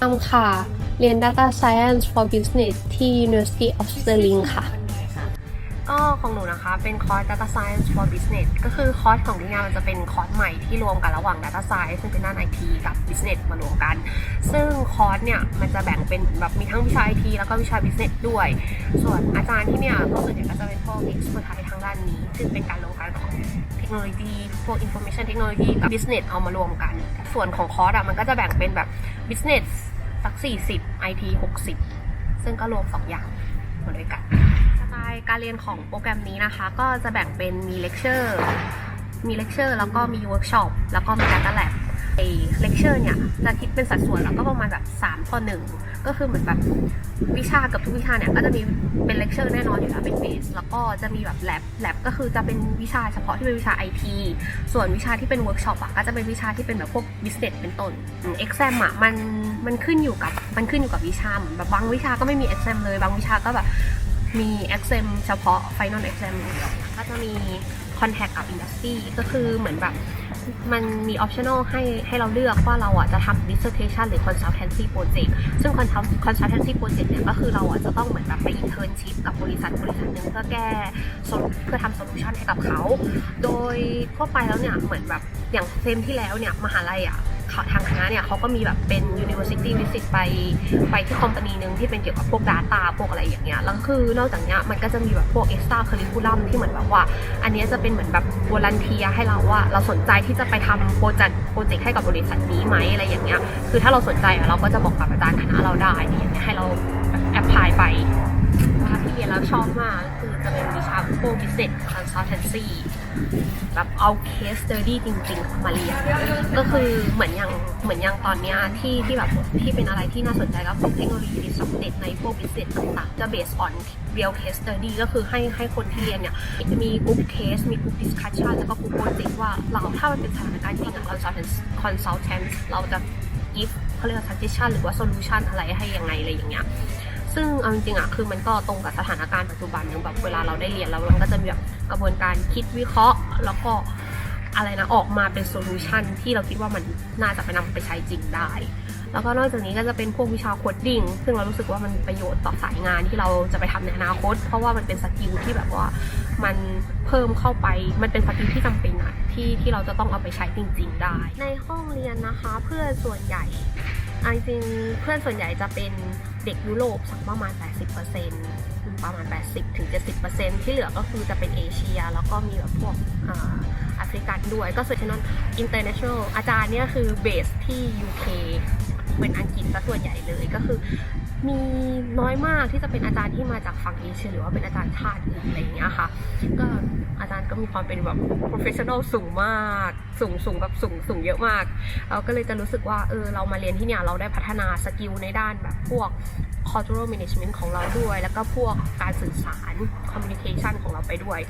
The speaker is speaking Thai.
ทำค่ะ เรียน Data Science for Business ที่ University of Stirling ค่ะก็ของหนูนะคะเป็นคอร์ส Data Science for Business ก็คือคอร์สของที่งานมันจะเป็นคอร์สใหม่ที่รวมกันระหว่าง Data Science ซึ่งเป็นด้าน IT กับ Business มารวมกัน ซึ่งคอร์สเนี่ยมันจะแบ่งเป็นแบบมีทั้งวิชา IT แล้วก็วิชา Business ด้วย ส่วนอาจารย์ที่เนี่ยก็ส่วนใหญ่ก็จะเป็นพวก expertise ทางด้านนี้ ซึ่งเป็นการรวมกันของ โนโลยีพวก information technology กับ business เอามารวมกัน ส่วนของคอร์สอะมันก็จะแบ่งเป็นแบบ business สัก 40 IT 60 ซึ่งก็รวมสองอย่างมาด้วยกันสไตล์การเรียนของโปรแกรมนี้นะคะ ก็จะแบ่งเป็นมีเลคเชอร์มีเลคเชอร์แล้วก็มีเวิร์กช็อปแล้วก็มีการตลาด เลคเชอร์เนี่ยจะคิดเป็นสัดส่วนแล้วก็ประมาณแบบ3ต่อ1ก็คือเหมือนแบบวิชากับทุกวิชาเนี่ยก็จะมีเป็นเลคเชอร์แน่นอนอยู่แล้วเป็นเบสแล้วก็จะมีแบบ lab lab ก็คือจะเป็นวิชาเฉพาะที่เป็นวิชา IT ส่วนวิชาที่เป็นเวิร์กช็อปอะก็จะเป็นวิชาที่เป็นแบบพวก business เป็นต้น exam อะมันมันขึ้นอยู่กับมันขึ้นอยู่กับวิชาเหมือนแบบบางวิชาก็ไม่มี exam เลยบางวิชาก็แบบมี exam เฉพาะ final exam อย่างเดียวก็จะมี contact กับ industry ก็คือเหมือนแบบมันมี optional ให้ให้เราเลือกว่าเราอะจะทำ dissertation หรือ consultancy project ซึ่ง consult- consultancy project เนี่ยก็คือเราอะจะต้องเหมือนแบบไป internship กับบริษัทบริษัทหนึ่งเพื่อแก้เพื่อทำ solution ให้กับเขา โดยทั่วไปแล้วเนี่ยเหมือนแบบอย่างเซมที่แล้วเนี่ยมหาลัยอะ ทางคณะเนี่ยเขาก็มีแบบเป็น university visit ไปไปที่คอมพานีหนึ่งที่เป็นเกี่ยวกับพวก Data พวกอะไรอย่างเงี้ยแล้วคือนอกจากเนี้ยมันก็จะมีแบบพวก extra curriculum ที่เหมือนแบบว่า อันเนี้ยจะเป็นเหมือนแบบวอลันเทียให้เราว่าเราสนใจที่จะไปทำโปรเจกต์โปรเจกต์ให้กับบริษัทนี้ไหมอะไรอย่างเงี้ยคือถ้าเราสนใจเราก็จะบอกกับอาจารย์คณะเราได้อย่างเงี้ยให้เราแอพพลายไปาที่เรียนแล้วชอบมาก คือจะเป็นวิชาพวก business consultancy แบบเอา case study จริงๆ มาเรียน ก็คือเหมือนอย่างเหมือนอย่างตอนนี้ที่ที่แบบที่เป็นอะไรที่น่าสนใจก็พวกเทคโนโลยี disrupted ในพวก business ต่างๆ จะ based on real case study ก็คือให้ให้คนที่เรียนเนี่ยจะมี group case มี group discussion แล้วก็ group project ว่าเราถ้ามันเป็นสถานการณ์จริงอะ consultant consultant เราจะ give เขาเรียกว่า suggestion หรือว่า solution อะไรให้ยังไงอะไรอย่างเงี้ย ซึ่งเอาจริงๆอะคือมันก็ตรงกับสถานการณ์ปัจจุบันอย่างแบบเวลาเราได้เรียนแล้วเราก็จะมีแบบกระบวนการคิดวิเคราะห์ แล้วก็อะไรนะออกมาเป็นโซลูชันที่เราคิดว่ามันน่าจะไปนำไปใช้จริงได้ แล้วก็นอกจากนี้ก็จะเป็นพวกวิชาโคดดิ้งซึ่งเรารู้สึกว่ามันประโยชน์ต่อสายงานที่เราจะไปทำในอนาคต เพราะว่ามันเป็นสกิลที่แบบว่ามันเพิ่มเข้าไป มันเป็นสกิลที่จำเป็นอะที่ที่เราจะต้องเอาไปใช้จริง ๆ ได้ ในห้องเรียนนะคะเพื่อนส่วนใหญ่อันจริงเพื่อนส่วนใหญ่จะเป็น เด็กยุโรปสักประมาณ 80%ประมาณ 80ถึง70%ที่เหลือก็คือจะเป็นเอเชีย แล้วก็มีแบบพวกแอฟริกันด้วย ก็ส่วนใหญ่นั้น international อาจารย์เนี่ยคือเบสที่ UK เป็นอังกฤษซะส่วนใหญ่เลยก็คือ มีน้อยมากที่จะเป็นอาจารย์ที่มาจากฝั่งเอเชียหรือว่าเป็นอาจารย์ชาติอื่นอะไรอย่างเงี้ยค่ะ ก็อาจารย์ก็มีความเป็นแบบ professional สูงมาก สูงสูงแบบสูงสูงเยอะมากเราก็เลยจะรู้สึกว่าเออเรามาเรียนที่เนี่ยเราได้พัฒนาสกิลในด้านแบบพวก cultural management ของเราด้วย แล้วก็พวกการสื่อสาร communication ของเราไปด้วย